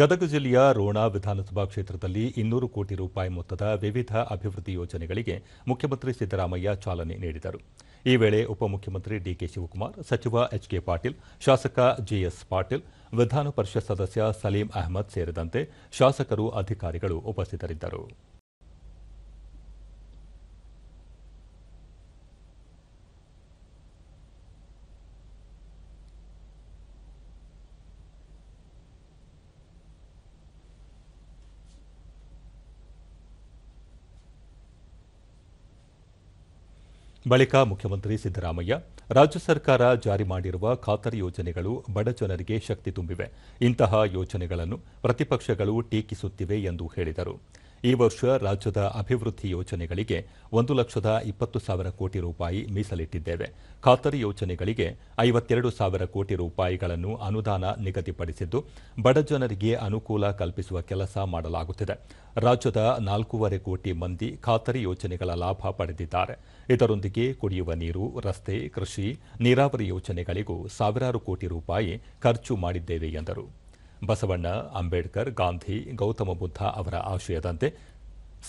ಗದಗ ಜಿಲ್ಲೆಯ ರೋಣ ವಿಧಾನಸಭಾ ಕ್ಷೇತ್ರದಲ್ಲಿ ಇನ್ನೂರು ಕೋಟಿ ರೂಪಾಯಿ ಮೊತ್ತದ ವಿವಿಧ ಅಭಿವೃದ್ಧಿ ಯೋಜನೆಗಳಿಗೆ ಮುಖ್ಯಮಂತ್ರಿ ಸಿದ್ದರಾಮಯ್ಯ ಚಾಲನೆ ನೀಡಿದರು. ಈ ವೇಳೆ ಉಪಮುಖ್ಯಮಂತ್ರಿ ಡಿಕೆ ಶಿವಕುಮಾರ್, ಸಚಿವ ಎಚ್ಕೆ ಪಾಟೀಲ್, ಶಾಸಕ ಜಿಎಸ್ ಪಾಟೀಲ್, ವಿಧಾನ ಪರಿಷತ್ ಸದಸ್ಯ ಸಲೀಂ ಅಹಮದ್ ಸೇರಿದಂತೆ ಶಾಸಕರು ಅಧಿಕಾರಿಗಳು ಉಪಸ್ಥಿತರಿದ್ದರು. ಬಳಿಕ ಮುಖ್ಯಮಂತ್ರಿ ಸಿದ್ದರಾಮಯ್ಯ, ರಾಜ್ಯ ಸರ್ಕಾರ ಜಾರಿ ಮಾಡಿರುವ ಖಾತರಿ ಯೋಜನೆಗಳು ಬಡ ಜನರಿಗೆ ಶಕ್ತಿ ತುಂಬಿವೆ. ಇಂತಹ ಯೋಜನೆಗಳನ್ನು ಪ್ರತಿಪಕ್ಷಗಳು ಟೀಕಿಸುತ್ತಿವೆ ಎಂದು ಹೇಳಿದರು. ಈ ವರ್ಷ ರಾಜ್ಯದ ಅಭಿವೃದ್ಧಿ ಯೋಜನೆಗಳಿಗೆ ಒಂದು ಲಕ್ಷದ ಇಪ್ಪತ್ತು ಸಾವಿರ ಕೋಟಿ ರೂಪಾಯಿ ಮೀಸಲಿಟ್ಟಿದ್ದೇವೆ. ಖಾತರಿ ಯೋಜನೆಗಳಿಗೆ ಐವತ್ತೆರಡು ಸಾವಿರ ಕೋಟಿ ರೂಪಾಯಿಗಳನ್ನು ಅನುದಾನ ನಿಗದಿಪಡಿಸಿದ್ದು ಬಡಜನರಿಗೆ ಅನುಕೂಲ ಕಲ್ಪಿಸುವ ಕೆಲಸ ಮಾಡಲಾಗುತ್ತಿದೆ. ರಾಜ್ಯದ ನಾಲ್ಕೂವರೆ ಕೋಟಿ ಮಂದಿ ಖಾತರಿ ಯೋಜನೆಗಳ ಲಾಭ ಪಡೆದಿದ್ದಾರೆ. ಇದರೊಂದಿಗೆ ಕುಡಿಯುವ ನೀರು, ರಸ್ತೆ, ಕೃಷಿ, ನೀರಾವರಿ ಯೋಜನೆಗಳಿಗೂ ಸಾವಿರಾರು ಕೋಟಿ ರೂಪಾಯಿ ಖರ್ಚು ಮಾಡಿದ್ದೇವೆ ಎಂದರು. ಬಸವಣ್ಣ, ಅಂಬೇಡ್ಕರ್, ಗಾಂಧಿ, ಗೌತಮ ಬುದ್ಧ ಅವರ ಆಶಯದಂತೆ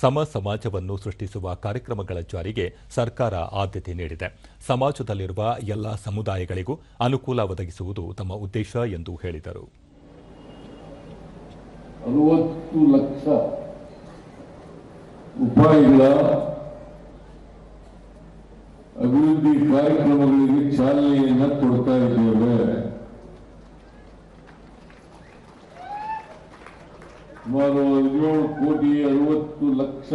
ಸಮ ಸಮಾಜವನ್ನು ಸೃಷ್ಟಿಸುವ ಕಾರ್ಯಕ್ರಮಗಳ ಜಾರಿಗೆ ಸರ್ಕಾರ ಆದ್ಯತೆ ನೀಡಿದೆ. ಸಮಾಜದಲ್ಲಿರುವ ಎಲ್ಲ ಸಮುದಾಯಗಳಿಗೂ ಅನುಕೂಲ ಒದಗಿಸುವುದು ತಮ್ಮ ಉದ್ದೇಶ ಎಂದು ಹೇಳಿದರು. ಲಕ್ಷ ರೂಪಾಯಿಗಳ ಅಭಿವೃದ್ಧಿ ಕಾರ್ಯಕ್ರಮಗಳಿಗೆ ಚಾಲನೆಯನ್ನು ಕೊಡ್ತಾ ಇದ್ದೇವೆ. ಸುಮಾರು ಹದಿನೇಳು ಕೋಟಿ ಅರವತ್ತು ಲಕ್ಷ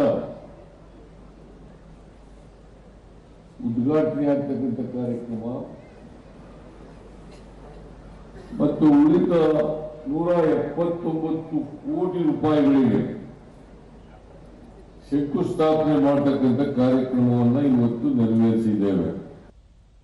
ಉದ್ಘಾಟನೆ ಆಗ್ತಕ್ಕಂಥ ಕಾರ್ಯಕ್ರಮ. ಮತ್ತು ಉಳಿದ ನೂರ ಎಪ್ಪತ್ತೊಂಬತ್ತು ಕೋಟಿ ರೂಪಾಯಿಗಳಿಗೆ ಶಂಕುಸ್ಥಾಪನೆ ಮಾಡತಕ್ಕಂಥ ಕಾರ್ಯಕ್ರಮವನ್ನ